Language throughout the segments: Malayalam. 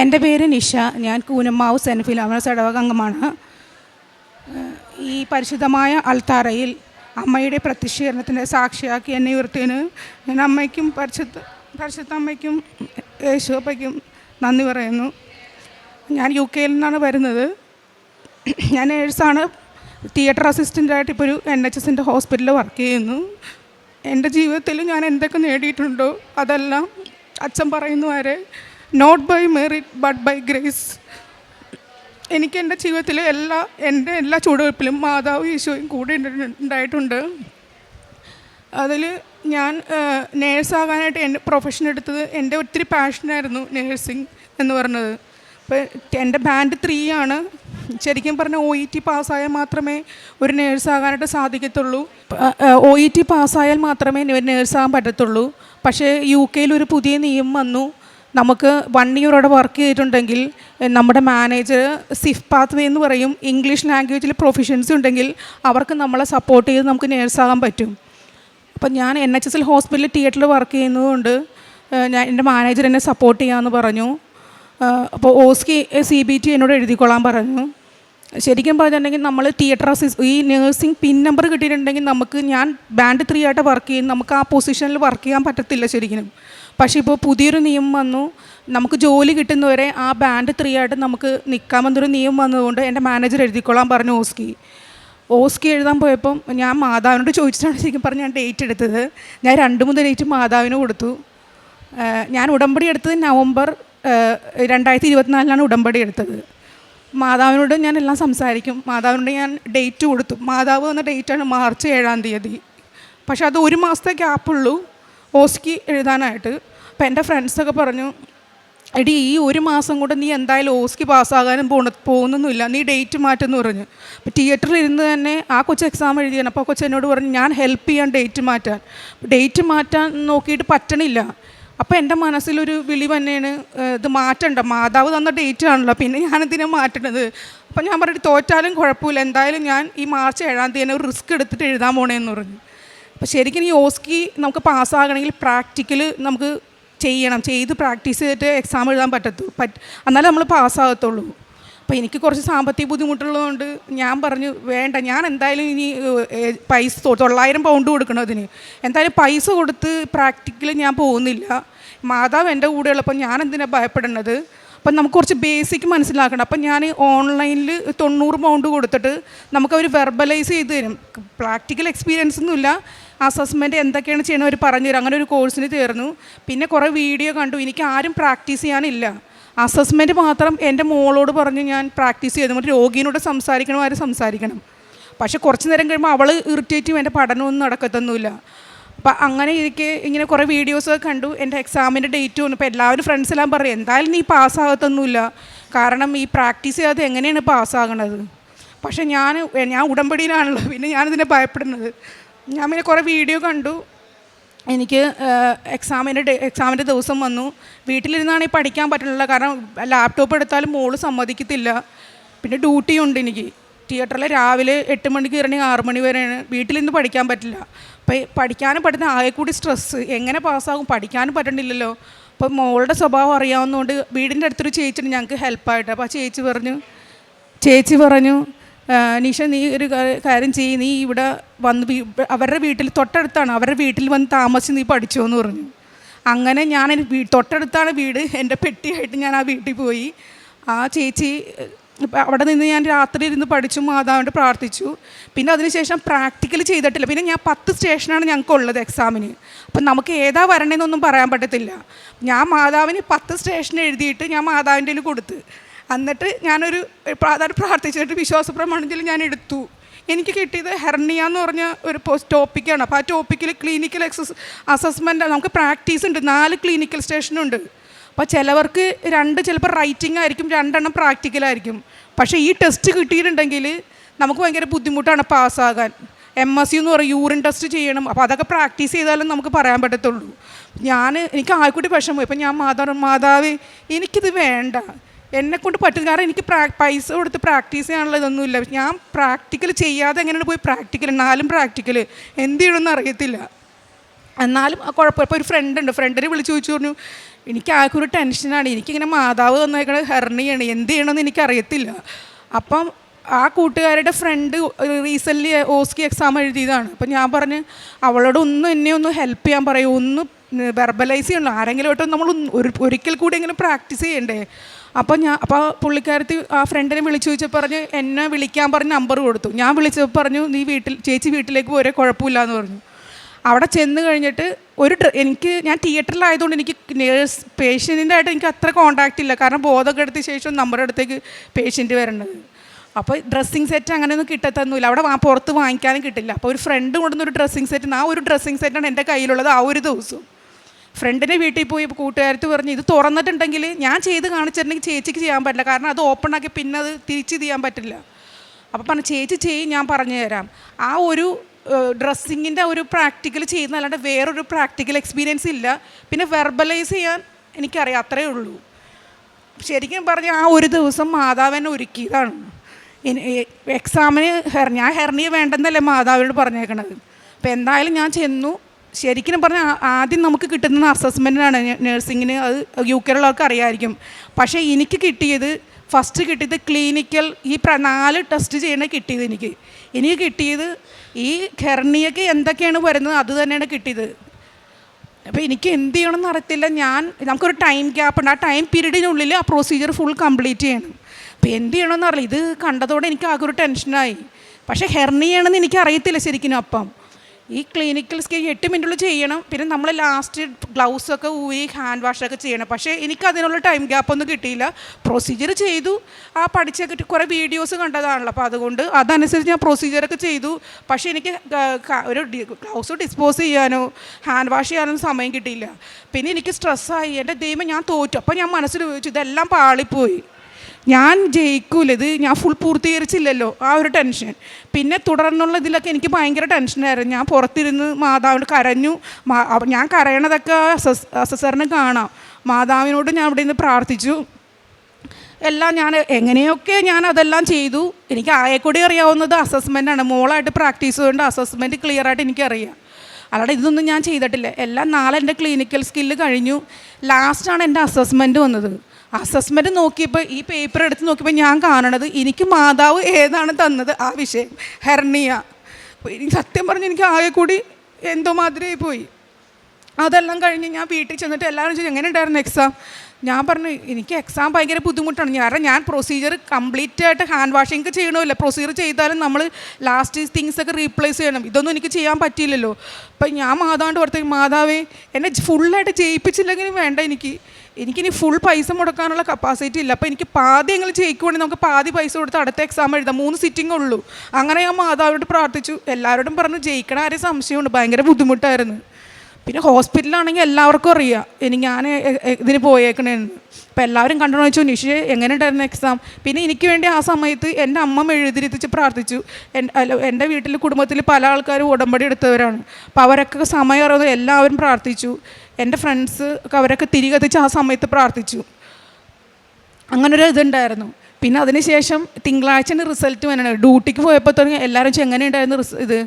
എന്റെ പേര് നിഷ. ഞാൻ കൂനമ്മാവ് സെൻഫിൽ ഫിലോമിനസ് സടവകംഗമാണ് ഈ പരിശുദ്ധമായ അൾത്താറയിൽ അമ്മയുടെ പ്രത്യക്ഷീകരണത്തിന്റെ സാക്ഷിയാക്കി എന്നെ ഉയർത്തിന് ഞാൻ അമ്മയ്ക്കും പരിശുദ്ധ പരിശുദ്ധ അമ്മയ്ക്കും യേശുപ്പയ്ക്കും നന്ദി പറയുന്നു. ഞാൻ യു കെയിൽ നിന്നാണ് വരുന്നത്. ഞാൻ നേഴ്സാണ്. തിയേറ്റർ അസിസ്റ്റന്റായിട്ട് ഇപ്പോൾ ഒരു എൻ എച്ച് എസിന്റെ ഹോസ്പിറ്റലിൽ വർക്ക് ചെയ്യുന്നു. എന്റെ ജീവിതത്തിൽ ഞാൻ എന്തൊക്കെ നേടിയിട്ടുണ്ടോ അതെല്ലാം അച്ഛൻ പറയുന്ന വരെ not by merit but by grace എനിക്ക് എന്റെ ജീവിതത്തിലെ എല്ലാ എന്റെ എല്ലാ ചുവടുവയ്പ്പിലും മാതാവ് ഈശോയും കൂടെ ഉണ്ടായിട്ടുണ്ട് അതിൽ ഞാൻ നേഴ്സാകാനായിട്ട് എന്റെ പ്രൊഫഷൻ എടുത്തത് എന്റെ ഒത്തിരി പാഷനായിരുന്നു നേഴ്സിംഗ് എന്ന് പറഞ്ഞത്. അപ്പോൾ എന്റെ ബാൻഡ് ത്രീ ആണ്. ശരിക്കും പറഞ്ഞാൽ ഒ ഇ ടി പാസ്സായാൽ മാത്രമേ ഒരു നേഴ്സാകാനായിട്ട് സാധിക്കത്തുള്ളൂ. ഒ ഇ ടി പാസ്സായാൽ മാത്രമേ ഒരു നേഴ്സാകാൻ പറ്റത്തുള്ളൂ. പക്ഷേ യു കെയിൽ ഒരു പുതിയ നിയമം വന്നു. നമുക്ക് വൺ ഇയർ അവിടെ വർക്ക് ചെയ്തിട്ടുണ്ടെങ്കിൽ നമ്മുടെ മാനേജർ സിഫ് പാത്ത് വേ എന്ന് പറയും ഇംഗ്ലീഷ് ലാംഗ്വേജിൽ പ്രൊഫിഷ്യൻസി ഉണ്ടെങ്കിൽ അവർക്ക് നമ്മളെ സപ്പോർട്ട് ചെയ്ത് നമുക്ക് നേഴ്സാകാൻ പറ്റും. അപ്പം ഞാൻ എൻ എച്ച് എസ് എൽ ഹോസ്പിറ്റലിൽ തിയേറ്ററിൽ വർക്ക് ചെയ്യുന്നതുകൊണ്ട് ഞാൻ എന്റെ മാനേജർ എന്നെ സപ്പോർട്ട് ചെയ്യാമെന്ന് പറഞ്ഞു. അപ്പോൾ ഓസ്കി സി ബി ടി എന്നോട് എഴുതിക്കൊള്ളാൻ പറഞ്ഞു. ശരിക്കും പറഞ്ഞിട്ടുണ്ടെങ്കിൽ നമ്മൾ തിയേറ്റർ അസിസ് ഈ നേഴ്സിംഗ് പിൻ നമ്പർ കിട്ടിയിട്ടുണ്ടെങ്കിൽ നമുക്ക് ഞാൻ ബാൻഡ് ത്രീ ആയിട്ട് വർക്ക് ചെയ്യും. നമുക്ക് ആ പൊസിഷനിൽ വർക്ക് ചെയ്യാൻ പറ്റത്തില്ല ശരിക്കും. പക്ഷേ ഇപ്പോൾ പുതിയൊരു നിയമം വന്നു. നമുക്ക് ജോലി കിട്ടുന്നവരെ ആ ബാൻഡ് ത്രീ ആയിട്ട് നമുക്ക് നിൽക്കാമെന്നൊരു നിയമം വന്നതുകൊണ്ട് എന്റെ മാനേജർ എഴുതിക്കൊള്ളാൻ പറഞ്ഞു ഓസ്കി. ഓസ്കി എഴുതാൻ പോയപ്പം ഞാൻ മാതാവിനോട് ചോദിച്ചിട്ടാണ് ശരിക്കും പറഞ്ഞ് ഞാൻ ഡേറ്റ് എടുത്തത്. ഞാൻ രണ്ട് മൂന്ന് ഡേറ്റ് മാതാവിന് കൊടുത്തു. ഞാൻ ഉടമ്പടി എടുത്തത് നവംബർ രണ്ടായിരത്തി ഇരുപത്തിനാലിനാണ് ഉടമ്പടി എടുത്തത്. മാതാവിനോട് ഞാൻ എല്ലാം സംസാരിക്കും. മാതാവിനോട് ഞാൻ ഡേറ്റ് കൊടുത്തു. മാതാവ് എന്ന ഡേറ്റാണ് മാർച്ച് ഏഴാം തീയതി. പക്ഷേ അത് ഒരു മാസത്തെ ഗ്യാപ്പുള്ളൂ ഓസ്കി എഴുതാനായിട്ട്. അപ്പം എന്റെ ഫ്രണ്ട്സൊക്കെ പറഞ്ഞു എടി ഈ ഒരു മാസം കൊണ്ട് നീ എന്തായാലും ഓസ്കി പാസ്സാകാനും പോണ പോകുന്നൊന്നുമില്ല. നീ ഡേറ്റ് മാറ്റെന്ന് പറഞ്ഞു. അപ്പോൾ തിയേറ്ററിൽ ഇരുന്ന് തന്നെ ആ കൊച്ചു എക്സാം എഴുതിയാണ്. അപ്പോൾ കൊച്ചു എന്നോട് പറഞ്ഞു ഞാൻ ഹെൽപ്പ് ചെയ്യാൻ ഡേറ്റ് മാറ്റാൻ. ഡേറ്റ് മാറ്റാൻ നോക്കിയിട്ട് പറ്റണില്ല. അപ്പോൾ എന്റെ മനസ്സിലൊരു വിളി തന്നെയാണ് ഇത് മാറ്റണ്ട. മാതാവ് തന്ന ഡേറ്റ് ആണല്ലോ പിന്നെ ഞാനെന്തിനാ മാറ്റണത്? അപ്പം ഞാൻ പറഞ്ഞു തോറ്റാലും കുഴപ്പമില്ല. എന്തായാലും ഞാൻ ഈ മാർച്ച് ഏഴാം തീയതി ഒരു റിസ്ക് എടുത്തിട്ട് എഴുതാൻ പോണേന്ന് പറഞ്ഞു. അപ്പോൾ ശരിക്കും ഈ ഓസ്കി നമുക്ക് പാസ്സാകണമെങ്കിൽ പ്രാക്ടിക്കൽ നമുക്ക് ചെയ്യണം ചെയ്ത് പ്രാക്ടീസ് ചെയ്തിട്ട് എക്സാം എഴുതാൻ പറ്റത്തു പറ്റ എന്നാലേ നമ്മൾ പാസ്സാകത്തുള്ളൂ. അപ്പോൾ എനിക്ക് കുറച്ച് സാമ്പത്തിക ബുദ്ധിമുട്ടുള്ളതുകൊണ്ട് ഞാൻ പറഞ്ഞു വേണ്ട ഞാൻ എന്തായാലും ഇനി പൈസ തൊള്ളായിരം പൗണ്ട് കൊടുക്കണം അതിന്. എന്തായാലും പൈസ കൊടുത്ത് പ്രാക്ടിക്കൽ ഞാൻ പോകുന്നില്ല. മാതാവ് എന്റെ കൂടെ ഉള്ളപ്പോൾ ഞാൻ എന്തിനാണ് ഭയപ്പെടുന്നത് അപ്പം നമുക്ക് കുറച്ച് ബേസിക് മനസ്സിലാക്കണം. അപ്പം ഞാൻ ഓൺലൈനിൽ തൊണ്ണൂറ് പൗണ്ട് കൊടുത്തിട്ട് നമുക്കവർ വെർബലൈസ് ചെയ്ത് തരും. പ്രാക്ടിക്കൽ എക്സ്പീരിയൻസ് ഒന്നുമില്ല. അസസ്മെന്റ് എന്തൊക്കെയാണ് ചെയ്യണം അവർ പറഞ്ഞു തരും. അങ്ങനെ ഒരു കോഴ്സിന് ചേർന്നു പിന്നെ കുറേ വീഡിയോ കണ്ടു. എനിക്ക് ആരും പ്രാക്ടീസ് ചെയ്യാനില്ല. അസസ്മെന്റ് മാത്രം എന്റെ മോളോട് പറഞ്ഞ് ഞാൻ പ്രാക്ടീസ് ചെയ്തു. മറ്റേ രോഗിയോട് സംസാരിക്കണം ആരും സംസാരിക്കണം. പക്ഷെ കുറച്ച് നേരം കഴിയുമ്പോൾ അവൾ ഇറിറ്റേറ്റീവ് എന്റെ പഠനമൊന്നും നടക്കത്തൊന്നുമില്ല. അപ്പം അങ്ങനെ എനിക്ക് ഇങ്ങനെ കുറേ വീഡിയോസൊക്കെ കണ്ടു. എന്റെ എക്സാമിന്റെ ഡേറ്റ് വന്നു. ഇപ്പോൾ എല്ലാവരും ഫ്രണ്ട്സെല്ലാം പറയും എന്തായാലും നീ പാസ്സാകത്തൊന്നുമില്ല കാരണം ഈ പ്രാക്ടീസ് ചെയ്യാതെ എങ്ങനെയാണ് പാസ്സാകണത് പക്ഷേ ഞാൻ ഞാൻ ഉടമ്പടിയിലാണല്ലോ. പിന്നെ ഞാനിതിനെ ഭയപ്പെടുന്നത്. ഞാൻ പിന്നെ കുറേ വീഡിയോ കണ്ടു. എനിക്ക് എക്സാമിന്റെ ഡേ എക്സാമിന്റെ ദിവസം വന്നു. വീട്ടിലിരുന്നാണെങ്കിൽ പഠിക്കാൻ പറ്റുന്നില്ല കാരണം ലാപ്ടോപ്പ് എടുത്താലും മോൾ സമ്മതിക്കത്തില്ല. പിന്നെ ഡ്യൂട്ടി ഉണ്ട് എനിക്ക്. തിയേറ്ററിൽ രാവിലെ എട്ട് മണിക്ക് ഇറങ്ങി ആറ് മണി വരെയാണ്. വീട്ടിലിരുന്ന് പഠിക്കാൻ പറ്റില്ല. അപ്പോൾ ഈ പഠിക്കാനും പറ്റുന്ന ആകെ കൂടി സ്ട്രെസ്സ് എങ്ങനെ പാസ്സാകും? പഠിക്കാനും പറ്റണില്ലല്ലോ. അപ്പോൾ മോളുടെ സ്വഭാവം അറിയാവുന്നതുകൊണ്ട് വീടിന്റെ അടുത്തൊരു ചേച്ചിയുണ്ട് ഞങ്ങൾക്ക് ഹെൽപ്പായിട്ട് അപ്പോൾ ആ ചേച്ചി പറഞ്ഞു ചേച്ചി പറഞ്ഞു "ആ, നിഷ നീ ഒരു കാര്യം ചെയ്യ്. നീ ഇവിടെ വന്ന് അവരുടെ വീട്ടിൽ തൊട്ടടുത്താണ്. അവരുടെ വീട്ടിൽ വന്ന് താമസിച്ച് നീ പഠിച്ചോ എന്ന് പറഞ്ഞു. അങ്ങനെ ഞാൻ തൊട്ടടുത്താണ് വീട്. എന്റെ പെട്ടിയായിട്ട് ഞാൻ ആ വീട്ടിൽ പോയി. ആ ചേച്ചി അവിടെ നിന്ന് ഞാൻ രാത്രി ഇരുന്ന് പഠിച്ചു മാതാവിന്റെ പ്രാർത്ഥിച്ചു. പിന്നെ അതിനുശേഷം പ്രാക്ടിക്കൽ ചെയ്തിട്ടില്ല. പിന്നെ ഞാൻ പത്ത് സ്റ്റേഷനാണ് ഞങ്ങൾക്കുള്ളത് എക്സാമിന്. അപ്പം നമുക്ക് ഏതാ വരണേന്നൊന്നും പറയാൻ പറ്റത്തില്ല. ഞാൻ മാതാവിന് പത്ത് സ്റ്റേഷൻ എഴുതിയിട്ട് ഞാൻ മാതാവിന്റെ കൊടുത്ത്. എന്നിട്ട് ഞാനൊരു അതായത് പ്രാർത്ഥിച്ചിട്ട് വിശ്വാസ പ്രമാണത്തിൽ ഞാൻ എടുത്തു. എനിക്ക് കിട്ടിയത് ഹെർണിയ എന്ന് പറഞ്ഞ ഒരു ടോപ്പിക്കാണ്. അപ്പോൾ ആ ടോപ്പിക്കിൽ ക്ലിനിക്കൽ എക്സസ് അസസ്മെന്റ് നമുക്ക് പ്രാക്ടീസ് ഉണ്ട്. നാല് ക്ലിനിക്കൽ സ്റ്റേഷനുണ്ട് അപ്പോൾ ചിലവർക്ക് രണ്ട് ചിലപ്പോൾ റൈറ്റിംഗ് ആയിരിക്കും രണ്ടെണ്ണം പ്രാക്ടിക്കലായിരിക്കും പക്ഷേ ഈ ടെസ്റ്റ് കിട്ടിയിട്ടുണ്ടെങ്കിൽ നമുക്ക് ഭയങ്കര ബുദ്ധിമുട്ടാണ് പാസ്സാകാൻ. എം എസ് യു എന്ന് പറയും യൂറിൻ ടെസ്റ്റ് ചെയ്യണം. അപ്പോൾ അതൊക്കെ പ്രാക്ടീസ് ചെയ്താലും നമുക്ക് പറയാൻ പറ്റത്തുള്ളൂ. ഞാൻ എനിക്ക് ആൾക്കൂട്ടി വിഷമം ഇപ്പം ഞാൻ മാതാവ് മാതാവ് എനിക്കിത് വേണ്ട. എന്നെ കൊണ്ട് പറ്റും കാരണം എനിക്ക് പൈസ കൊടുത്ത് പ്രാക്ടീസ് ചെയ്യാനുള്ള ഇതൊന്നുമില്ല. ഞാൻ പ്രാക്ടിക്കൽ ചെയ്യാതെ എങ്ങനെയാണ് പോയി പ്രാക്ടിക്കൽ നാലും പ്രാക്ടിക്കൽ എന്ത് ചെയ്യണമെന്ന് അറിയത്തില്ല. എന്നാലും കുഴപ്പമില്ല ഇപ്പോൾ ഒരു ഫ്രണ്ട് ഉണ്ട്. ഫ്രണ്ടിനെ വിളിച്ച് ചോദിച്ചു പറഞ്ഞു എനിക്ക് ആകെ ഒരു ടെൻഷനാണ് എനിക്കിങ്ങനെ മാതാവ് തന്നേക്കണ ഹെർണിയാണ് എന്ത് ചെയ്യണമെന്ന് എനിക്കറിയത്തില്ല. അപ്പം ആ കൂട്ടുകാരുടെ ഫ്രണ്ട് റീസെന്റ്ലി ഓസ്കി എക്സാം എഴുതിയതാണ്. അപ്പം ഞാൻ പറഞ്ഞ് അവളോട് ഒന്ന് എന്നെ ഒന്ന് ഹെൽപ്പ് ചെയ്യാൻ പറയൂ. ഒന്ന് വെർബലൈസ് ചെയ്യണം. ആരെങ്കിലും ആയിട്ട് നമ്മൾ ഒരു ഒരിക്കൽ കൂടി എങ്ങനെ പ്രാക്ടീസ് ചെയ്യണ്ടേ? അപ്പോൾ ഞാൻ അപ്പോൾ പുള്ളിക്കാരത്തി ആ ഫ്രണ്ടിനെ വിളിച്ചു ചോദിച്ചപ്പോൾ പറഞ്ഞ് എന്നെ വിളിക്കാൻ പറഞ്ഞ് നമ്പർ കൊടുത്തു. ഞാൻ വിളിച്ചപ്പോൾ പറഞ്ഞു നീ വീട്ടിൽ ചേച്ചി വീട്ടിലേക്ക് പോരെ കുഴപ്പമില്ല എന്ന് പറഞ്ഞു. അവിടെ ചെന്ന് കഴിഞ്ഞിട്ട് ഒരു എനിക്ക് ഞാൻ തിയേറ്ററിലായതുകൊണ്ട് എനിക്ക് നേഴ്സ് പേഷ്യന്റിന്റെ ആയിട്ട് എനിക്ക് അത്ര കോണ്ടാക്റ്റ് ഇല്ല. കാരണം ബോധമൊക്കെ എടുത്ത ശേഷം നമ്മുടെ അടുത്തേക്ക് പേഷ്യന്റ് വരേണ്ടത്. അപ്പോൾ ഡ്രസ്സിങ് സെറ്റ് അങ്ങനെയൊന്നും കിട്ടത്തൊന്നുമില്ല. അവിടെ പുറത്ത് വാങ്ങിക്കാനും കിട്ടില്ല. അപ്പോൾ ഒരു ഫ്രണ്ട് കൊണ്ടുവന്ന ഒരു ഡ്രസ്സിങ് സെറ്റ് ആ ഒരു ഡ്രസ്സിങ് സെറ്റാണ് എന്റെ കയ്യിലുള്ളത് ആ ഒരു ദിവസവും ഫ്രണ്ടിന്റെ വീട്ടിൽ പോയി കൂട്ടുകാരത്ത് പറഞ്ഞ് ഇത് തുറന്നിട്ടുണ്ടെങ്കിൽ ഞാൻ ചെയ്ത് കാണിച്ചിട്ടുണ്ടെങ്കിൽ ചേച്ചിക്ക് ചെയ്യാൻ പറ്റില്ല. കാരണം അത് ഓപ്പൺ ആക്കി പിന്നെ അത് തിരിച്ച് ചെയ്യാൻ പറ്റില്ല. അപ്പോൾ പറഞ്ഞു ചേച്ചി ചെയ്യും ഞാൻ പറഞ്ഞു തരാം. ആ ഒരു ഡ്രസ്സിങ്ങിന്റെ ഒരു പ്രാക്ടിക്കൽ ചെയ്യുന്നതല്ലാണ്ട് വേറൊരു പ്രാക്ടിക്കൽ എക്സ്പീരിയൻസ് ഇല്ല. പിന്നെ വെർബലൈസ് ചെയ്യാൻ എനിക്കറിയാം അത്രയേ ഉള്ളൂ. ശരിക്കും പറഞ്ഞാൽ ആ ഒരു ദിവസം മാതാവിനെ ഒരുക്കിയതാണ്. എക്സാമിന് ഞാൻ ഹെർണിയ വേണ്ടെന്നല്ലേ മാതാവിനോട് പറഞ്ഞേക്കണത്. അപ്പോൾ എന്തായാലും ഞാൻ ചെന്നു. ശരിക്കും പറഞ്ഞാൽ ആദ്യം നമുക്ക് കിട്ടുന്ന അസസ്മെന്റിനാണ് നഴ്സിങ്ങിന് അത് യു കെയിലുള്ളവർക്ക് അറിയാമായിരിക്കും പക്ഷേ എനിക്ക് കിട്ടിയത് ഫസ്റ്റ് കിട്ടിയത് ക്ലിനിക്കൽ ഈ നാല് ടെസ്റ്റ് ചെയ്യണ കിട്ടിയത് എനിക്ക്. എനിക്ക് കിട്ടിയത് ഈ ഹെർണിയൊക്കെ എന്തൊക്കെയാണ് വരുന്നത് അത് തന്നെയാണ് കിട്ടിയത്. അപ്പോൾ എനിക്ക് എന്ത് ചെയ്യണമെന്ന് അറിയത്തില്ല. ഞാൻ നമുക്കൊരു ടൈം ഗ്യാപ്പ് ഉണ്ട്. ആ ടൈം പീരീഡിനുള്ളിൽ ആ പ്രൊസീജിയർ ഫുൾ കംപ്ലീറ്റ് ചെയ്യണം. അപ്പോൾ എന്ത് ചെയ്യണമെന്ന് അറിയില്ല. ഇത് കണ്ടതോടെ എനിക്ക് ആകെ ഒരു ടെൻഷനായി പക്ഷേ ഹെർണിയാണെന്ന് എനിക്ക് അറിയത്തില്ല ശരിക്കും അപ്പം. ഈ ക്ലിനിക്കൽ സ്കിൻ എട്ട് മിനിറ്റുള്ളിൽ ചെയ്യണം. പിന്നെ നമ്മൾ ലാസ്റ്റ് ഗ്ലൗസൊക്കെ ഊരി ഹാൻഡ് വാഷൊക്കെ ചെയ്യണം. പക്ഷേ എനിക്ക് അതിനുള്ള ടൈം ഗ്യാപ്പൊന്നും കിട്ടിയില്ല. പ്രൊസീജിയർ ചെയ്തു. ആ പഠിച്ചൊക്കെ കുറേ വീഡിയോസ് കണ്ടതാണല്ലോ. അപ്പോൾ അതുകൊണ്ട് അതനുസരിച്ച് ഞാൻ പ്രൊസീജിയറൊക്കെ ചെയ്തു. പക്ഷേ എനിക്ക് ഒരു ഗ്ലൗസ് ഡിസ്പോസ് ചെയ്യാനോ ഹാൻഡ് വാഷ് ചെയ്യാനോ സമയം കിട്ടിയില്ല. പിന്നെ എനിക്ക് സ്ട്രെസ്സായി എന്റെ ദൈവം ഞാൻ തോറ്റു. അപ്പോൾ ഞാൻ മനസ്സിൽ ചോദിച്ചു ഇതെല്ലാം പാളിപ്പോയി. ഞാൻ ജയിക്കൂല ഇത് ഞാൻ ഫുൾ പൂർത്തീകരിച്ചില്ലല്ലോ. ആ ഒരു ടെൻഷൻ പിന്നെ തുടർന്നുള്ള ഇതിലൊക്കെ എനിക്ക് ഭയങ്കര ടെൻഷനായിരുന്നു ഞാൻ പുറത്തിരുന്ന് മാതാവിനോട് കരഞ്ഞു. ഞാൻ കരയണതൊക്കെ അസസ് അസസറിന് കാണാം. മാതാവിനോട് ഞാൻ അവിടെ നിന്ന് പ്രാർത്ഥിച്ചു. എല്ലാം ഞാൻ എങ്ങനെയൊക്കെ ഞാൻ അതെല്ലാം ചെയ്തു. എനിക്ക് ആയെക്കൂടി അറിയാവുന്നത് അസസ്മെന്റാണ് മോളായിട്ട് പ്രാക്ടീസ് ചെയ്തുകൊണ്ട് അസസ്മെന്റ് ക്ലിയർ ആയിട്ട് എനിക്കറിയാം. അല്ലാതെ ഇതൊന്നും ഞാൻ ചെയ്തിട്ടില്ല. എല്ലാം നാളെ എന്റെ ക്ലിനിക്കൽ സ്കില്ല് കഴിഞ്ഞു. ലാസ്റ്റാണ് എന്റെ അസസ്മെന്റ് വന്നത്. അസസ്മെന്റ് നോക്കിയപ്പോൾ ഈ പേപ്പർ എടുത്ത് നോക്കിയപ്പോൾ ഞാൻ കാണണത് എനിക്ക് മാതാവ് ഏതാണ് തന്നത്? ആ വിഷയം. ഹെർണിയ. എനിക്ക് സത്യം പറഞ്ഞ് എനിക്ക് ആകെ കൂടി എന്തോ മാതിരിയായി പോയി. അതെല്ലാം കഴിഞ്ഞ് ഞാൻ വീട്ടിൽ ചെന്നിട്ട് എല്ലാവരും ചോദിച്ചു എങ്ങനെ ഉണ്ടായിരുന്നു എക്സാം ഞാൻ പറഞ്ഞു എനിക്ക് എക്സാം ഭയങ്കര ബുദ്ധിമുട്ടാണ്. കാരണം ഞാൻ പ്രൊസീജിയർ കംപ്ലീറ്റ് ആയിട്ട് ഹാൻഡ് വാഷിംഗ് ചെയ്യണമല്ല. പ്രൊസീജിയർ ചെയ്താലും നമ്മൾ ലാസ്റ്റ് തിങ്സ് ഒക്കെ റീപ്ലേസ് ചെയ്യണം. ഇതൊന്നും എനിക്ക് ചെയ്യാൻ പറ്റിയില്ലല്ലോ. അപ്പം ഞാൻ മാതാവിന്റെ പുറത്തേക്ക് മാതാവേ എന്നെ ഫുള്ളായിട്ട് ജയിപ്പിച്ചില്ലെങ്കിലും വേണ്ട എനിക്ക്. എനിക്കിനി ഫുൾ പൈസ മുടക്കാനുള്ള കപ്പാസിറ്റി ഇല്ല. അപ്പോൾ എനിക്ക് പാതി എങ്കിലും ജയിക്കുവാണെങ്കിൽ നമുക്ക് പാതി പൈസ കൊടുത്ത് അടുത്ത എക്സാം എഴുതാം. മൂന്ന് സിറ്റിംഗ് ഉള്ളൂ. അങ്ങനെ ഞാൻ മാതാവിനോട് പ്രാർത്ഥിച്ചു. എല്ലാവരോടും പറഞ്ഞു ജയിക്കണ ആരെയും സംശയമുണ്ട്. ഭയങ്കര ബുദ്ധിമുട്ടായിരുന്നു. പിന്നെ ഹോസ്പിറ്റലാണെങ്കിൽ എല്ലാവർക്കും അറിയാം. ഇനി ഞാൻ ഇതിന് പോയേക്കണേന്ന്. അപ്പോൾ എല്ലാവരും കണ്ടു വെച്ചു. നിഷ് എങ്ങനെ ഉണ്ടായിരുന്നു എക്സാം പിന്നെ എനിക്ക് വേണ്ടി ആ സമയത്ത് എന്റെ അമ്മ എഴുതിരുത്തിച്ച് പ്രാർത്ഥിച്ചു. എന്റെ വീട്ടിൽ കുടുംബത്തിൽ പല ആൾക്കാരും ഉടമ്പടി എടുത്തവരാണ്. അപ്പോൾ അവരൊക്കെ സമയം അറിയാതെ എല്ലാവരും പ്രാർത്ഥിച്ചു. എന്റെ ഫ്രണ്ട്സ് ഒക്കെ അവരൊക്കെ തിരികെത്തിച്ച് ആ സമയത്ത് പ്രാർത്ഥിച്ചു. അങ്ങനൊരു ഇതുണ്ടായിരുന്നു. പിന്നെ അതിനുശേഷം തിങ്കളാഴ്ചയാണ് റിസൾട്ട് വരണം ഡ്യൂട്ടിക്ക് പോയപ്പോൾ തുടങ്ങി എല്ലാവരും ചെങ്ങനെ ഉണ്ടായിരുന്നു ഇത്?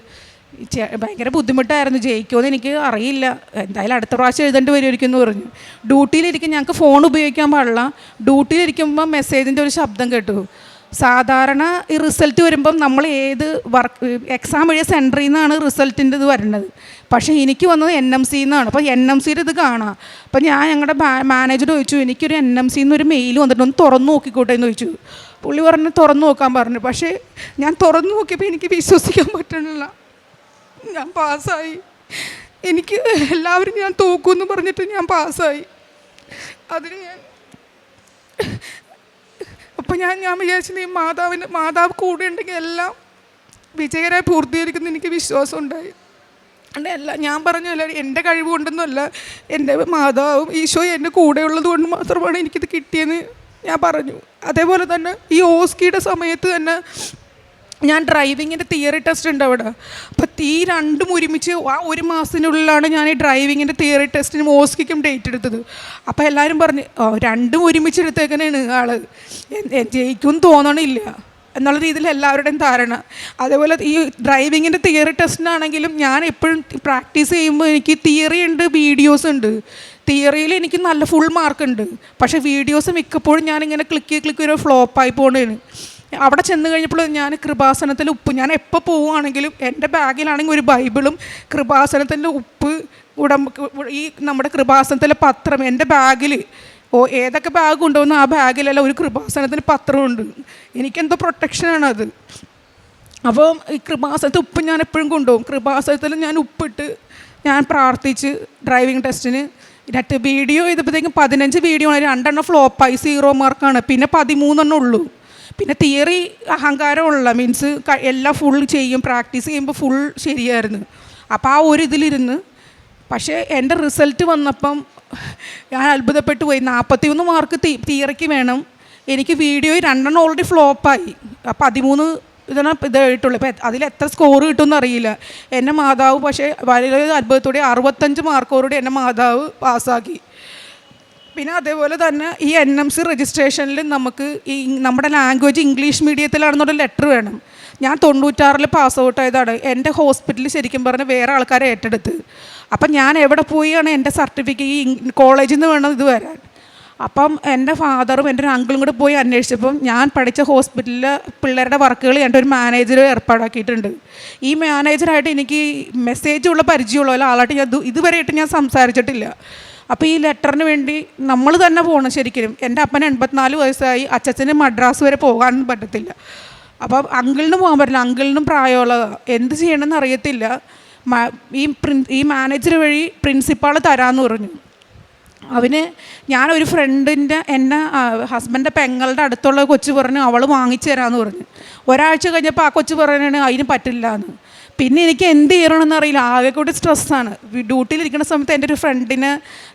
ഭയങ്കര ബുദ്ധിമുട്ടായിരുന്നു. ജയിക്കുമെന്ന് എനിക്ക് അറിയില്ല. എന്തായാലും അടുത്ത പ്രാവശ്യം എഴുതേണ്ടി വരുമായിരിക്കും എന്ന് പറഞ്ഞു. ഡ്യൂട്ടിയിലിരിക്കും ഞങ്ങൾക്ക് ഫോൺ ഉപയോഗിക്കാൻ പാടില്ല. ഡ്യൂട്ടിയിലിരിക്കുമ്പോൾ മെസ്സേജിന്റെ ഒരു ശബ്ദം കേട്ടു. സാധാരണ ഈ റിസൾട്ട് വരുമ്പം നമ്മൾ ഏത് വർക്ക് എക്സാം എഴുതിയ സെന്ററിൽ നിന്നാണ് റിസൾട്ടിന്റെ ഇത് വരുന്നത്. പക്ഷേ എനിക്ക് വന്നത് എൻ എം സിയിൽ നിന്നാണ് അപ്പോൾ എൻ എം സിയുടെ ഇത് കാണാം. അപ്പോൾ ഞാൻ ഞങ്ങളുടെ മാനേജർ ചോദിച്ചു എനിക്കൊരു എൻ എം സിയിൽ ഒരു മെയിൽ വന്നിട്ട് ഒന്ന് തുറന്നു നോക്കിക്കോട്ടെ എന്ന് ചോദിച്ചു. പുള്ളി പറഞ്ഞു തുറന്നു നോക്കാൻ പറഞ്ഞു. പക്ഷേ ഞാൻ തുറന്നു നോക്കിയപ്പോൾ എനിക്ക് വിശ്വസിക്കാൻ പറ്റണില്ല. ഞാൻ പാസ്സായി. എനിക്ക് എല്ലാവരും ഞാൻ തോക്കുമെന്ന് പറഞ്ഞിട്ട് ഞാൻ പാസ്സായി. അതിന് ഞാൻ അപ്പം ഞാൻ ഞാൻ വിചാരിച്ചത് ഈ മാതാവിന് മാതാവ് കൂടെ ഉണ്ടെങ്കിൽ എല്ലാം വിജയകരമായി പൂർത്തീകരിക്കുന്ന എനിക്ക് വിശ്വാസം ഉണ്ടായി. അല്ല ഞാൻ പറഞ്ഞു അല്ല എന്റെ കഴിവ് കൊണ്ടൊന്നുമല്ല എന്റെ മാതാവും ഈശോ എന്റെ കൂടെ ഉള്ളത് കൊണ്ട് മാത്രമാണ് എനിക്കിത് കിട്ടിയെന്ന് ഞാൻ പറഞ്ഞു. അതേപോലെ തന്നെ ഈ ഓസ്കിയുടെ സമയത്ത് തന്നെ ഞാൻ ഡ്രൈവിങ്ങിന്റെ തിയറി ടെസ്റ്റ് ഉണ്ട് അവിടെ അപ്പോൾ തീ രണ്ടും ഒരുമിച്ച് ആ ഒരു മാസത്തിനുള്ളിലാണ് ഞാൻ ഈ ഡ്രൈവിങ്ങിന്റെ തിയറി ടെസ്റ്റിന് മോസ്കിക്കും ഡേറ്റ് എടുത്തത് അപ്പോൾ എല്ലാവരും പറഞ്ഞു "ഓ, രണ്ടും ഒരുമിച്ച് എടുത്തേക്കണേണ് ആൾ ജയിക്കും തോന്നണില്ല എന്നുള്ള രീതിയിൽ എല്ലാവരുടെയും ധാരണ അതേപോലെ ഈ ഡ്രൈവിങ്ങിന്റെ തിയറി ടെസ്റ്റിനാണെങ്കിലും ഞാൻ എപ്പോഴും പ്രാക്ടീസ് ചെയ്യുമ്പോൾ എനിക്ക് തിയറി ഉണ്ട് വീഡിയോസ് ഉണ്ട് തിയറിയിൽ എനിക്ക് നല്ല ഫുൾ മാർക്ക് ഉണ്ട് പക്ഷേ വീഡിയോസ് മിക്കപ്പോഴും ഞാനിങ്ങനെ ക്ലിക്ക് ക്ലിക്ക് ഒരു ഫ്ലോപ്പായി പോകണേന് അവിടെ ചെന്ന് കഴിഞ്ഞപ്പോൾ ഞാൻ കൃപാസനത്തിൽ ഉപ്പ് ഞാൻ എപ്പോൾ പോവുകയാണെങ്കിലും എന്റെ ബാഗിലാണെങ്കിൽ ഒരു ബൈബിളും കൃപാസനത്തിന്റെ ഉപ്പ് ഉടമ്പ ഈ നമ്മുടെ കൃപാസനത്തിലെ പത്രം എന്റെ ബാഗിൽ. ഓ ഏതൊക്കെ ബാഗ് ഉണ്ടോയെന്ന് ആ ബാഗിലെല്ലാം ഒരു കൃപാസനത്തിന് പത്രമുണ്ട്. എനിക്കെന്തോ പ്രൊട്ടക്ഷനാണ് അത് അപ്പോൾ ഈ കൃപാസനത്തിൽ ഉപ്പ് ഞാൻ എപ്പോഴും കൊണ്ടുപോകും. കൃപാസനത്തിൽ ഞാൻ ഉപ്പിട്ട് ഞാൻ പ്രാർത്ഥിച്ച് ഡ്രൈവിംഗ് ടെസ്റ്റിന് എന്നിട്ട് വീഡിയോ ചെയ്തപ്പോഴത്തേക്കും പതിനഞ്ച് വീഡിയോ ആണ്. രണ്ടെണ്ണം ഫ്ലോപ്പായി സീറോ മാർക്കാണ് പിന്നെ പതിമൂന്നെണ്ണം ഉള്ളൂ. പിന്നെ തിയറി അഹങ്കാരമുള്ള മീൻസ് എല്ലാം ഫുൾ ചെയ്യും പ്രാക്ടീസ് ചെയ്യുമ്പോൾ ഫുൾ ശരിയായിരുന്നു. അപ്പോൾ ആ ഒരു ഇതിലിരുന്ന് പക്ഷേ എന്റെ റിസൾട്ട് വന്നപ്പം ഞാൻ അത്ഭുതപ്പെട്ടു പോയി. നാൽപ്പത്തി ഒന്ന് മാർക്ക് തീ തിയറിക്ക് വേണം. എനിക്ക് വീഡിയോ രണ്ടെണ്ണം ഓൾറെഡി ഫ്ലോപ്പായി പതിമൂന്ന് ഇതാണ് ഇതായിട്ടുള്ളൂ ഇപ്പം അതിൽ എത്ര സ്കോർ കിട്ടുമെന്ന് അറിയില്ല. എന്റെ മാതാവ് പക്ഷേ വളരെ അത്ഭുതത്തോടെ അറുപത്തഞ്ച് മാർക്കോടെ എന്റെ മാതാവ് പാസ്സാക്കി പിന്നെ അതേപോലെ തന്നെ ഈ എൻ എം സി രജിസ്ട്രേഷനിൽ നമുക്ക് ഈ നമ്മുടെ ലാംഗ്വേജ് ഇംഗ്ലീഷ് മീഡിയത്തിലാണെന്നുള്ള ലെറ്റർ വേണം. ഞാൻ തൊണ്ണൂറ്റാറിൽ പാസ് ഔട്ട് ആയതാണ്. എന്റെ ഹോസ്പിറ്റലിൽ ശരിക്കും പറഞ്ഞാൽ വേറെ ആൾക്കാരെ ഏറ്റെടുത്ത്. അപ്പം ഞാൻ എവിടെ പോയാണ് എന്റെ സർട്ടിഫിക്കറ്റ് ഈ കോളേജിൽ നിന്ന് വേണം ഇത് വരാൻ. അപ്പം എന്റെ ഫാദറും എന്റെ ഒരു അങ്കിളും കൂടെ പോയി അന്വേഷിച്ചപ്പം ഞാൻ പഠിച്ച ഹോസ്പിറ്റലിലെ പിള്ളേരുടെ വർക്കുകൾ എന്റെ ഒരു മാനേജർ ഏർപ്പാടാക്കിയിട്ടുണ്ട്. ഈ മാനേജറായിട്ട് എനിക്ക് മെസ്സേജുള്ള പരിചയമുള്ള ആളായിട്ട് ഞാൻ ഇത് ഇതുവരെയായിട്ട് ഞാൻ സംസാരിച്ചിട്ടില്ല. അപ്പോൾ ഈ ലെറ്ററിന് വേണ്ടി നമ്മൾ തന്നെ പോകണം ശരിക്കും എന്റെ അപ്പന് എൺപത്തിനാല് വയസ്സായി. അച്ഛച്ചന് മദ്രാസ് വരെ പോകാൻ പറ്റത്തില്ല. അപ്പം അങ്കിളിന് പോകാൻ പറ്റില്ല. അങ്കിളിനും പ്രായമുള്ളതാണ് എന്ത് ചെയ്യണമെന്ന് അറിയത്തില്ല. ഈ പ്രിൻ ഈ മാനേജർ വഴി പ്രിൻസിപ്പാൾ തരാമെന്ന് പറഞ്ഞു. അവന് ഞാനൊരു ഫ്രണ്ടിന്റെ എന്നെ ഹസ്ബൻഡിന്റെ പെങ്ങളുടെ അടുത്തുള്ള കൊച്ചു പറഞ്ഞു അവൾ വാങ്ങിച്ചു തരാമെന്ന് പറഞ്ഞു. ഒരാഴ്ച കഴിഞ്ഞപ്പോൾ ആ കൊച്ചു പറയണേ അതിന് പറ്റില്ല എന്ന് പിന്നെ എനിക്ക് എന്ത് ചെയ്യണമെന്ന് അറിയില്ല. ആകെ കൂടി സ്ട്രെസ്സാണ് ഡ്യൂട്ടിയിലിരിക്കുന്ന സമയത്ത് എന്റെ ഒരു ഫ്രണ്ടിന്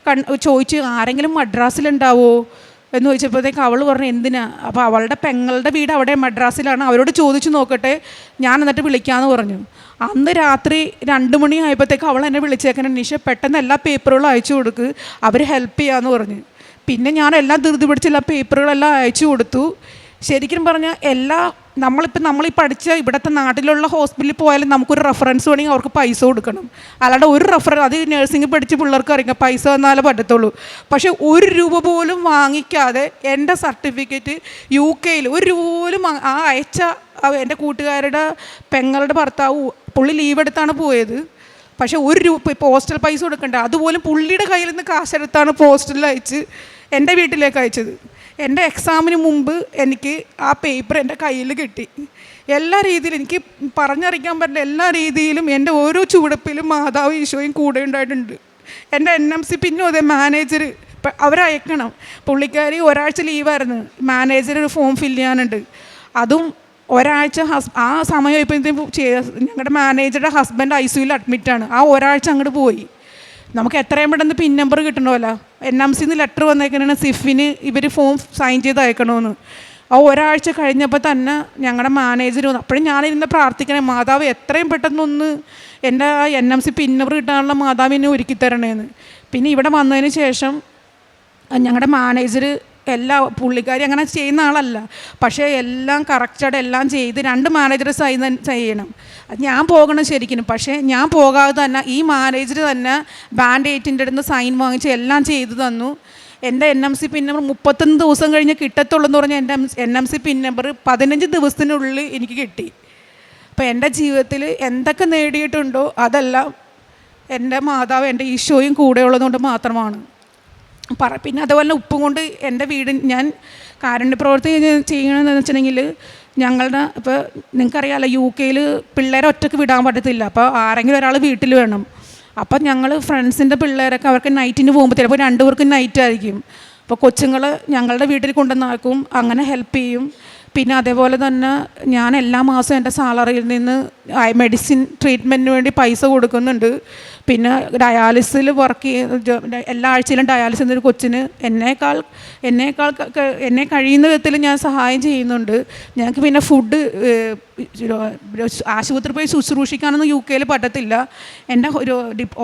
കൺ ചോദിച്ചു ആരെങ്കിലും മദ്രാസിലുണ്ടാവോ? എന്ന് ചോദിച്ചപ്പോഴത്തേക്ക് അവൾ പറഞ്ഞു എന്തിനാ? അപ്പോൾ അവളുടെ പെങ്ങളുടെ വീട് അവിടെ മദ്രാസിലാണ്. അവരോട് ചോദിച്ചു നോക്കട്ടെ. ഞാൻ എന്നിട്ട് വിളിക്കാമെന്ന് പറഞ്ഞു. അന്ന് രാത്രി രണ്ട് മണി ആയപ്പോഴത്തേക്ക് അവൾ എന്നെ വിളിച്ചേക്കണം നിഷ പെട്ടെന്ന് എല്ലാ പേപ്പറുകളും അയച്ചു കൊടുക്ക്. അവർ ഹെൽപ്പ് ചെയ്യാമെന്ന് പറഞ്ഞു. പിന്നെ ഞാൻ എല്ലാം ധൃതി പിടിച്ച് എല്ലാ പേപ്പറുകളെല്ലാം അയച്ചു കൊടുത്തു. ശരിക്കും പറഞ്ഞാൽ എല്ലാ നമ്മളിപ്പോൾ നമ്മൾ ഈ പഠിച്ച ഇവിടുത്തെ നാട്ടിലുള്ള ഹോസ്പിറ്റലിൽ പോയാലും നമുക്കൊരു റെഫറൻസ് വേണമെങ്കിൽ അവർക്ക് പൈസ കൊടുക്കണം. അല്ലാണ്ട് ഒരു റെഫറൻസ് അത് നഴ്സിംഗ് പഠിച്ച പിള്ളേർക്ക് അറിയാം പൈസ വന്നാലേ പറ്റത്തുള്ളൂ. പക്ഷേ ഒരു രൂപ പോലും വാങ്ങിക്കാതെ എന്റെ സർട്ടിഫിക്കറ്റ് യു കെയിൽ ഒരു രൂപ പോലും ആ അയച്ച എന്റെ കൂട്ടുകാരുടെ പെങ്ങളുടെ ഭർത്താവ് പുള്ളി ലീവ് എടുത്താണ് പോയത്. പക്ഷേ ഒരു രൂപ ഇപ്പോൾ ഹോസ്റ്റൽ പൈസ കൊടുക്കണ്ട. അതുപോലും പുള്ളിയുടെ കയ്യിൽ നിന്ന് കാശെടുത്താണ് പോസ്റ്റലിൽ അയച്ച് എന്റെ വീട്ടിലേക്ക് അയച്ചത്. എന്റെ എക്സാമിന് മുമ്പ് എനിക്ക് ആ പേപ്പർ എന്റെ കയ്യിൽ കിട്ടി. എല്ലാ രീതിയിലും എനിക്ക് പറഞ്ഞറിയിക്കാൻ പറ്റുന്ന എല്ലാ രീതിയിലും എന്റെ ഓരോ ചുവടുപ്പിലും മാതാവ് ഈശോയും കൂടെ ഉണ്ടായിട്ടുണ്ട്. എന്റെ എൻ എം സി പിന്നും അതേ മാനേജർ അവരയക്കണം. പുള്ളിക്കാരി ഒരാഴ്ച ലീവായിരുന്നു മാനേജർ ഒരു ഫോം ഫില്ല് ചെയ്യാനുണ്ട്. അതും ഒരാഴ്ച ഹസ് ആ സമയം ഇപ്പോഴത്തേക്കും ഞങ്ങളുടെ മാനേജറുടെ ഹസ്ബൻഡ് ഐ സിയുയിൽ അഡ്മിറ്റാണ് ആ ഒരാഴ്ച അങ്ങോട്ട് പോയി. നമുക്ക് എത്രയും പെട്ടെന്ന് പിൻ നമ്പർ കിട്ടണമല്ലോ. എൻ എം സിന്ന് ലെറ്റർ വന്നേക്കണ സിഫിന് ഇവർ ഫോം സൈൻ ചെയ്ത് അയക്കണമെന്ന് ആ ഒരാഴ്ച കഴിഞ്ഞപ്പോൾ തന്നെ ഞങ്ങളുടെ മാനേജർ വന്നു. അപ്പോഴും ഞാനിരുന്ന് പ്രാർത്ഥിക്കണേ മാതാവ് എത്രയും പെട്ടെന്നൊന്ന് എന്റെ ആ എൻ എം സി പിന്നവർ കിട്ടാനുള്ള മാതാവിനെ ഒരുക്കി തരണേന്ന് പിന്നെ ഇവിടെ വന്നതിന് ശേഷം ഞങ്ങളുടെ മാനേജർ എല്ലാ പുള്ളിക്കാരി അങ്ങനെ ചെയ്യുന്ന ആളല്ല. പക്ഷേ എല്ലാം കറക്റ്റായിട്ട് എല്ലാം ചെയ്ത് രണ്ട് മാനേജർ സൈൻ ചെയ്യണം. ഞാൻ പോകണം ശരിക്കും പക്ഷേ ഞാൻ പോകാതെ തന്നെ ഈ മാനേജർ തന്നെ ബാൻഡ് എയ്റ്റിന്റെ അടുത്ത് സൈൻ വാങ്ങിച്ച് എല്ലാം ചെയ്തു തന്നു. എന്റെ N M C PIN number മുപ്പത്തൊന്ന് ദിവസം കഴിഞ്ഞ് കിട്ടത്തുള്ളൂ എന്ന് പറഞ്ഞാൽ എന്റെ N M C PIN number പതിനഞ്ച് ദിവസത്തിനുള്ളിൽ എനിക്ക് കിട്ടി. അപ്പോൾ എന്റെ ജീവിതത്തിൽ എന്തൊക്കെ നേടിയിട്ടുണ്ടോ അതെല്ലാം എന്റെ മാതാവ് എന്റെ ഈശോയും കൂടെ ഉള്ളതുകൊണ്ട് മാത്രമാണ്. പറ പിന്നെ അതുപോലെ ഉപ്പും കൊണ്ട് എന്റെ വീട് ഞാൻ കാരുണ്യ പ്രവർത്തി ചെയ്യണമെന്ന് വെച്ചിട്ടുണ്ടെങ്കിൽ ഞങ്ങളുടെ ഇപ്പോൾ നിങ്ങൾക്കറിയാമല്ലോ യു കെയിൽ പിള്ളേരെ ഒറ്റയ്ക്ക് വിടാൻ പറ്റത്തില്ല. അപ്പോൾ ആരെങ്കിലും ഒരാൾ വീട്ടിൽ വേണം. അപ്പം ഞങ്ങൾ ഫ്രണ്ട്സിന്റെ പിള്ളേരൊക്കെ അവർക്ക് നൈറ്റിന് പോകുമ്പോൾ ചിലപ്പോൾ രണ്ടു പേർക്കും നൈറ്റ് ആയിരിക്കും അപ്പോൾ കൊച്ചുങ്ങൾ ഞങ്ങളുടെ വീട്ടിൽ കൊണ്ടുവന്നാക്കും അങ്ങനെ ഹെൽപ്പ് ചെയ്യും. പിന്നെ അതേപോലെ തന്നെ ഞാൻ എല്ലാ മാസവും എന്റെ സാലറിയിൽ നിന്ന് മെഡിസിൻ ട്രീറ്റ്മെന്റിന് വേണ്ടി പൈസ കൊടുക്കുന്നുണ്ട്. പിന്നെ ഡയാലിസിൽ വർക്ക് ചെയ്യുന്ന എല്ലാ ആഴ്ചയിലും ഡയാലിസിൽ നിന്നൊരു കൊച്ചിന് എന്നേക്കാൾ എന്നേക്കാൾ എന്നെ കഴിയുന്ന വിധത്തിൽ ഞാൻ സഹായം ചെയ്യുന്നുണ്ട്. ഞങ്ങൾക്ക് പിന്നെ ഫുഡ് ആശുപത്രി പോയി ശുശ്രൂഷിക്കാനൊന്നും യു കെയിൽ പറ്റത്തില്ല. എന്റെ ഒരു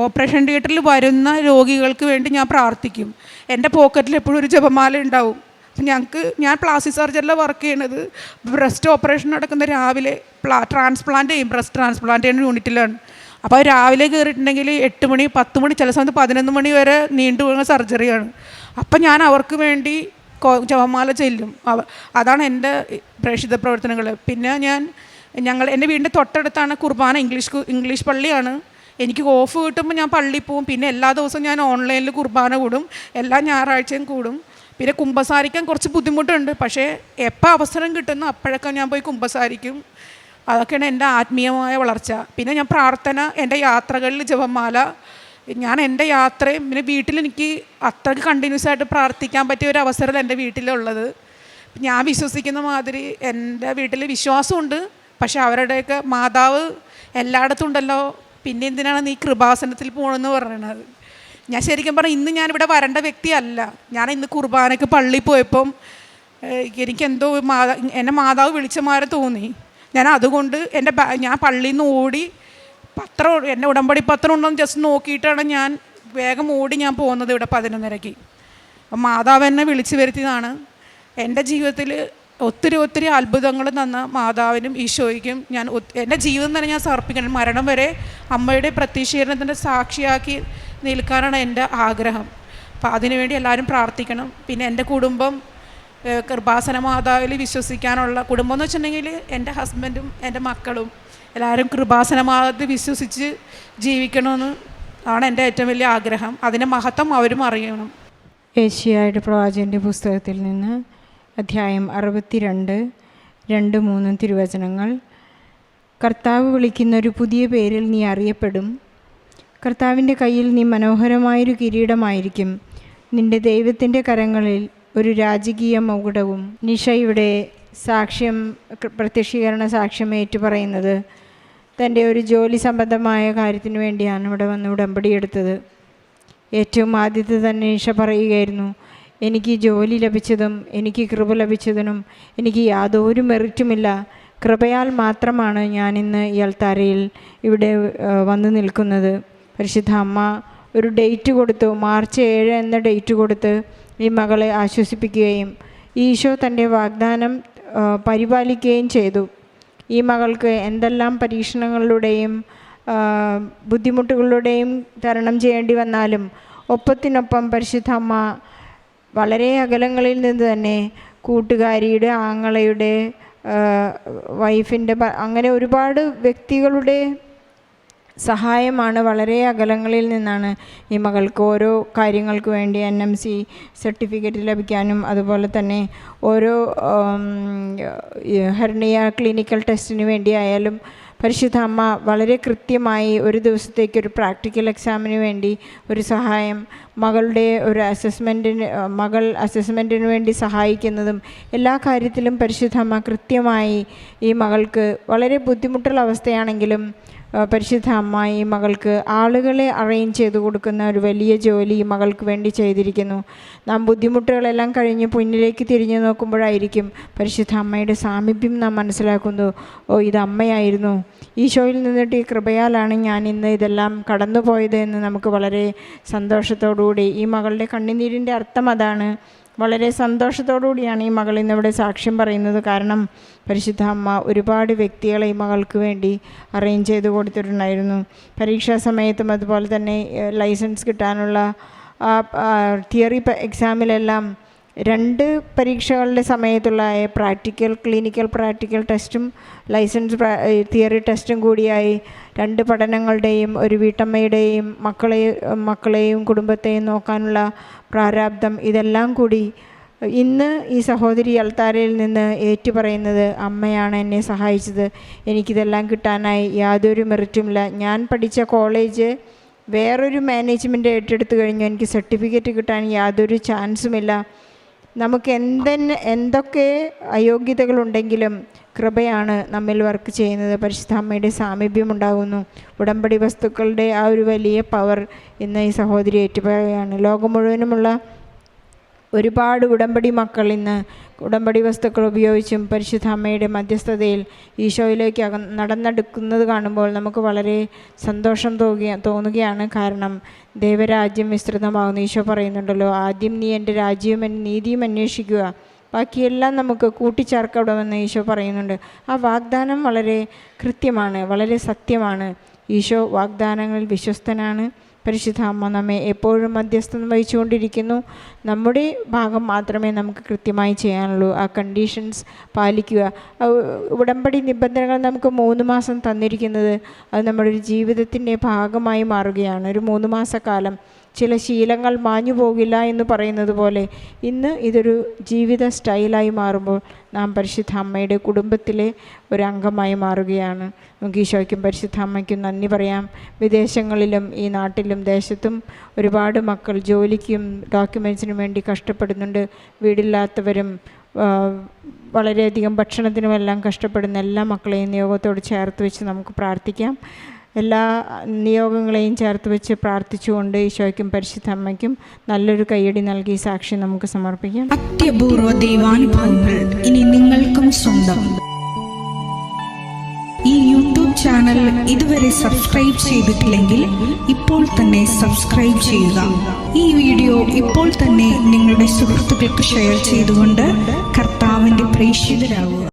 ഓപ്പറേഷൻ തിയേറ്ററിൽ വരുന്ന രോഗികൾക്ക് വേണ്ടി ഞാൻ പ്രാർത്ഥിക്കും. എന്റെ പോക്കറ്റിൽ എപ്പോഴും ഒരു ജപമാല ഉണ്ടാവും. ഞങ്ങൾക്ക് ഞാൻ പ്ലാസ്റ്റിക് സർജറിയിൽ വർക്ക് ചെയ്യണത്. ബ്രസ്റ്റ് ഓപ്പറേഷൻ നടക്കുന്ന രാവിലെ പ്ലാ ട്രാൻസ്പ്ലാന്റ് ചെയ്യും. ബ്രസ്റ്റ് ട്രാൻസ്പ്ലാന്റ് ചെയ്യുന്ന യൂണിറ്റിലാണ് അപ്പോൾ രാവിലെ കയറിയിട്ടുണ്ടെങ്കിൽ എട്ട് മണി പത്ത് മണി ചില സമയത്ത് പതിനൊന്ന് മണി വരെ നീണ്ടു പോകുന്ന സർജറിയാണ് അപ്പം ഞാൻ അവർക്ക് വേണ്ടി ചവമാല ചെല്ലും. അതാണ് എന്റെ പ്രേക്ഷിത പ്രവർത്തനങ്ങൾ പിന്നെ ഞാൻ ഞങ്ങൾ എന്റെ വീടിന്റെ തൊട്ടടുത്താണ് കുർബാന ഇംഗ്ലീഷ് ഇംഗ്ലീഷ് പള്ളിയാണ്. എനിക്ക് ഓഫ് കിട്ടുമ്പോൾ ഞാൻ പള്ളിയിൽ പോവും. പിന്നെ എല്ലാ ദിവസവും ഞാൻ ഓൺലൈനിൽ കുർബാന കൂടും. എല്ലാ ഞായറാഴ്ചയും കൂടും. പിന്നെ കുമ്പസാരിക്കാൻ കുറച്ച് ബുദ്ധിമുട്ടുണ്ട്. പക്ഷേ എപ്പോൾ അവസരം കിട്ടുന്നു അപ്പോഴൊക്കെ ഞാൻ പോയി കുമ്പസാരിക്കും. അതൊക്കെയാണ് എന്റെ ആത്മീയമായ വളർച്ച. പിന്നെ ഞാൻ പ്രാർത്ഥന എന്റെ യാത്രകളിൽ ജപമാല ഞാൻ എന്റെ യാത്രയും പിന്നെ വീട്ടിൽ എനിക്ക് അത്രയ്ക്ക് കണ്ടിന്യൂസ് ആയിട്ട് പ്രാർത്ഥിക്കാൻ പറ്റിയ ഒരു അവസരം എന്റെ വീട്ടിലുള്ളത്. ഞാൻ വിശ്വസിക്കുന്ന മാതിരി എന്റെ വീട്ടിൽ വിശ്വാസമുണ്ട്. പക്ഷെ അവരുടെയൊക്കെ മാതാവ് എല്ലായിടത്തും ഉണ്ടല്ലോ. പിന്നെ എന്തിനാണ് നീ കൃപാസനത്തിൽ പോകണമെന്ന് പറയണത്? ഞാൻ ശരിക്കും പറഞ്ഞാൽ ഇന്ന് ഞാനിവിടെ വരേണ്ട വ്യക്തിയല്ല. ഞാൻ ഇന്ന് കുർബാനയ്ക്ക് പള്ളിയിൽ പോയപ്പം എനിക്കെന്തോ മാതാ എന്നെ മാതാവ് വിളിച്ച മാറി തോന്നി. ഞാൻ അതുകൊണ്ട് എന്റെ ഞാൻ പള്ളിയിൽ നിന്ന് ഓടി പത്രം എന്റെ ഉടമ്പടി പത്രം ഉണ്ടോ എന്ന് ജസ്റ്റ് നോക്കിയിട്ടാണ് ഞാൻ വേഗം ഓടി ഞാൻ പോകുന്നത് ഇവിടെ പതിനൊന്നരയ്ക്ക്. അപ്പം മാതാവ് എന്നെ വിളിച്ചു വരുത്തിയതാണ്. എന്റെ ജീവിതത്തിൽ ഒത്തിരി ഒത്തിരി അത്ഭുതങ്ങൾ തന്ന മാതാവിനും ഈശോയ്ക്കും ഞാൻ എന്റെ ജീവിതം തന്നെ ഞാൻ സമർപ്പിക്കണം. മരണം വരെ അമ്മയുടെ പ്രത്യക്ഷീകരണത്തിന്റെ സാക്ഷിയാക്കി നിൽക്കാനാണ് എന്റെ ആഗ്രഹം. അപ്പോൾ അതിനുവേണ്ടി എല്ലാവരും പ്രാർത്ഥിക്കണം. പിന്നെ എന്റെ കുടുംബം കൃപാസന മാതാവിൽ വിശ്വസിക്കാനുള്ള കുടുംബം എന്ന് വെച്ചിട്ടുണ്ടെങ്കിൽ എന്റെ ഹസ്ബൻഡും എന്റെ മക്കളും എല്ലാവരും കൃപാസന മാതാവിൽ വിശ്വസിച്ച് ജീവിക്കണമെന്ന് ആണ് എന്റെ ഏറ്റവും വലിയ ആഗ്രഹം. അതിന്റെ മഹത്വം അവരും അറിയണം. ഏഷ്യായുടെ പ്രവാചകന്റെ പുസ്തകത്തിൽ നിന്ന് അധ്യായം അറുപത്തിരണ്ട് രണ്ട് മൂന്ന് തിരുവചനങ്ങൾ. കർത്താവ് വിളിക്കുന്ന ഒരു പുതിയ പേരിൽ നീ അറിയപ്പെടും. കർത്താവിന്റെ കയ്യിൽ നീ മനോഹരമായൊരു കിരീടമായിരിക്കും. നിന്റെ ദൈവത്തിന്റെ കരങ്ങളിൽ ഒരു രാജകീയ മകുടവും. നിഷയുടെ സാക്ഷ്യം പ്രത്യക്ഷീകരണ സാക്ഷ്യം ഏറ്റുപറയുന്നത്. തന്റെ ഒരു ജോലി സംബന്ധമായ കാര്യത്തിന് വേണ്ടിയാണ് ഇവിടെ വന്ന് ഉടമ്പടി എടുത്തത്. ഏറ്റവും ആദ്യത്തെ തന്നെ നിഷ പറയുകയായിരുന്നു എനിക്ക് ജോലി ലഭിച്ചതും എനിക്ക് കൃപ ലഭിച്ചതിനും എനിക്ക് യാതൊരു മെറിറ്റുമില്ല. കൃപയാൽ മാത്രമാണ് ഞാൻ ഇന്ന് ഈ അൽത്താരയിൽ ഇവിടെ വന്ന് നിൽക്കുന്നത്. പരിശുദ്ധ അമ്മ ഒരു ഡേറ്റ് കൊടുത്തു മാർച്ച് ഏഴ് എന്ന ഡേറ്റ് കൊടുത്ത് ഈ മകളെ ആശ്വസിപ്പിക്കുകയും ഈശോ തന്റെ വാഗ്ദാനം പരിപാലിക്കുകയും ചെയ്തു. ഈ മകൾക്ക് എന്തെല്ലാം പരീക്ഷണങ്ങളിലൂടെയും ബുദ്ധിമുട്ടുകളിലൂടെയും തരണം ചെയ്യേണ്ടി വന്നാലും ഒപ്പത്തിനൊപ്പം പരിശുദ്ധ അമ്മ വളരെ അകലങ്ങളിൽ നിന്ന് തന്നെ കൂട്ടുകാരിയുടെ ആങ്ങളയുടെ വൈഫിന്റെ അങ്ങനെ ഒരുപാട് വ്യക്തികളുടെ സഹായമാണ് വളരെ അകലങ്ങളിൽ നിന്നാണ് ഈ മകൾക്ക് ഓരോ കാര്യങ്ങൾക്ക് വേണ്ടി എൻ എം സി സർട്ടിഫിക്കറ്റ് ലഭിക്കാനും അതുപോലെ തന്നെ ഓരോ ഹെർണിയ ക്ലിനിക്കൽ ടെസ്റ്റിന് വേണ്ടിയായാലും പരിശുദ്ധ അമ്മ വളരെ കൃത്യമായി ഒരു ദിവസത്തേക്ക് ഒരു പ്രാക്ടിക്കൽ എക്സാമിന് വേണ്ടി ഒരു സഹായം മകളുടെ ഒരു അസസ്മെന്റിന് മകൾ അസസ്മെന്റിന് വേണ്ടി സഹായിക്കുന്നതും എല്ലാ കാര്യത്തിലും പരിശുദ്ധ അമ്മ കൃത്യമായി ഈ മകൾക്ക് വളരെ ബുദ്ധിമുട്ടുള്ള അവസ്ഥയാണെങ്കിലും പരിശുദ്ധ അമ്മായി മകൾക്ക് ആളുകളെ അറേഞ്ച് ചെയ്ത് കൊടുക്കുന്ന ഒരു വലിയ ജോലി ഈ മകൾക്ക് വേണ്ടി ചെയ്തിരിക്കുന്നു. നാം ബുദ്ധിമുട്ടുകളെല്ലാം കഴിഞ്ഞ് മുന്നിലേക്ക് തിരിഞ്ഞു നോക്കുമ്പോഴായിരിക്കും പരിശുദ്ധ അമ്മയുടെ സാമീപ്യം നാം മനസ്സിലാക്കുന്നു. ഓ ഇത് അമ്മയായിരുന്നു. ഈശോയിൽ നിന്നിട്ട് ഈ കൃപയാലാണ് ഞാൻ ഇന്ന് ഇതെല്ലാം കടന്നുപോയത് എന്ന് നമുക്ക് വളരെ സന്തോഷത്തോടുകൂടി ഈ മകളുടെ കണ്ണുനീരിന്റെ അർത്ഥം അതാണ്. വളരെ സന്തോഷത്തോടുകൂടിയാണ് ഈ മകൾ ഇന്നിവിടെ സാക്ഷ്യം പറയുന്നത്. കാരണം പരിശുദ്ധ അമ്മ ഒരുപാട് വ്യക്തികളെ ഈ മകൾക്ക് വേണ്ടി അറേഞ്ച് ചെയ്ത് കൊടുത്തിട്ടുണ്ടായിരുന്നു. പരീക്ഷാ സമയത്തും അതുപോലെ തന്നെ ലൈസൻസ് കിട്ടാനുള്ള തിയറി എക്സാമിലെല്ലാം രണ്ട് പരീക്ഷകളുടെ സമയത്തുള്ള പ്രാക്ടിക്കൽ ക്ലിനിക്കൽ പ്രാക്ടിക്കൽ ടെസ്റ്റും ലൈസൻസ് തിയറി ടെസ്റ്റും കൂടിയായി രണ്ട് പഠനങ്ങളുടെയും ഒരു വീട്ടമ്മയുടെയും മക്കളെ മക്കളെയും കുടുംബത്തെയും നോക്കാനുള്ള പ്രാരാബ്ദം ഇതെല്ലാം കൂടി ഇന്ന് ഈ സഹോദരി അൽത്താരയിൽ നിന്ന് ഏറ്റുപറയുന്നത് അമ്മയാണ് എന്നെ സഹായിച്ചത്. എനിക്കിതെല്ലാം കിട്ടാനായി യാതൊരു മെറിറ്റുമില്ല. ഞാൻ പഠിച്ച കോളേജ് വേറൊരു മാനേജ്മെന്റ് ഏറ്റെടുത്ത് കഴിഞ്ഞു. എനിക്ക് സർട്ടിഫിക്കറ്റ് കിട്ടാൻ യാതൊരു ചാൻസുമില്ല. നമുക്ക് എന്തെന്ന് എന്തൊക്കെ അയോഗ്യതകളുണ്ടെങ്കിലും കൃപയാണ് നമ്മിൽ വർക്ക് ചെയ്യുന്നത്. പരിശുദ്ധ അമ്മയുടെ സാമീപ്യം ഉണ്ടാകുന്നു ഉടമ്പടി വസ്തുക്കളുടെ ആ ഒരു വലിയ പവർ ഇന്ന് ഈ സഹോദരി ഏറ്റുപറയാണ് ലോകം മുഴുവനുമുള്ള ഒരുപാട് ഉടമ്പടി മക്കൾ ഇന്ന് ഉടമ്പടി വസ്തുക്കൾ ഉപയോഗിച്ചും പരിശുദ്ധ അമ്മയുടെ മധ്യസ്ഥതയിൽ ഈശോയിലേക്ക് അക നടന്നെടുക്കുന്നത് കാണുമ്പോൾ നമുക്ക് വളരെ സന്തോഷം തോന്നുക തോന്നുകയാണ്. കാരണം ദൈവരാജ്യം വിസ്തൃതമാകുന്നു ഈശോ പറയുന്നുണ്ടല്ലോ ആദ്യം നീ എന്റെ രാജ്യവും നീതിയും അന്വേഷിക്കുക. ബാക്കിയെല്ലാം നമുക്ക് കൂട്ടിച്ചേർക്കണമെന്ന് ഈശോ പറയുന്നുണ്ട്. ആ വാഗ്ദാനം വളരെ കൃത്യമാണ് വളരെ സത്യമാണ്. ഈശോ വാഗ്ദാനങ്ങളിൽ വിശ്വസ്തനാണ്. പരിശുദ്ധ അമ്മ നമ്മെ എപ്പോഴും മധ്യസ്ഥം വഹിച്ചുകൊണ്ടിരിക്കുന്നു. നമ്മുടെ ഭാഗം മാത്രമേ നമുക്ക് കൃത്യമായി ചെയ്യാനുള്ളൂ. ആ കണ്ടീഷൻസ് പാലിക്കുക. ഉടമ്പടി നിബന്ധനകൾ നമുക്ക് മൂന്ന് മാസം തന്നിരിക്കുന്നത് അത് നമ്മുടെ ഒരു ജീവിതത്തിന്റെ ഭാഗമായി മാറുകയാണ്. ഒരു മൂന്ന് മാസക്കാലം ചില ശീലങ്ങൾ മാഞ്ഞു പോകില്ല എന്ന് പറയുന്നത് പോലെ ഇന്ന് ഇതൊരു ജീവിത സ്റ്റൈലായി മാറുമ്പോൾ നാം പരിശുദ്ധ അമ്മയുടെ കുടുംബത്തിലെ ഒരു അംഗമായി മാറുകയാണ്. നമുക്ക് ഈശോയ്ക്കും പരിശുദ്ധ അമ്മയ്ക്കും നന്ദി പറയാം. വിദേശങ്ങളിലും ഈ നാട്ടിലും ദേശത്തും ഒരുപാട് മക്കൾ ജോലിക്കും ഡോക്യുമെൻസിനും വേണ്ടി കഷ്ടപ്പെടുന്നുണ്ട്. വീടില്ലാത്തവരും വളരെയധികം ഭക്ഷണത്തിനുമെല്ലാം കഷ്ടപ്പെടുന്ന എല്ലാ മക്കളെയും നിയോഗത്തോട് ചേർത്ത് വെച്ച് നമുക്ക് പ്രാർത്ഥിക്കാം. എല്ലാ നിയോഗങ്ങളെയും ചേർത്ത് വെച്ച് പ്രാർത്ഥിച്ചുകൊണ്ട് ഈശോയ്ക്കും പരിശുദ്ധ അമ്മയ്ക്കും നല്ലൊരു കൈയടി നൽകി സാക്ഷി നമുക്ക് സമർപ്പിക്കാം. അത്യപൂർവ ദൈവാനുഭവങ്ങൾ ഇനി നിങ്ങൾക്കും സ്വന്തം. ഈ യൂട്യൂബ് ചാനൽ ഇതുവരെ സബ്സ്ക്രൈബ് ചെയ്തിട്ടില്ലെങ്കിൽ ഇപ്പോൾ തന്നെ സബ്സ്ക്രൈബ് ചെയ്യുക. ഈ വീഡിയോ ഇപ്പോൾ തന്നെ നിങ്ങളുടെ സുഹൃത്തുക്കൾക്ക് ഷെയർ ചെയ്തുകൊണ്ട് കർത്താവിന്റെ പ്രേക്ഷിതരാകുക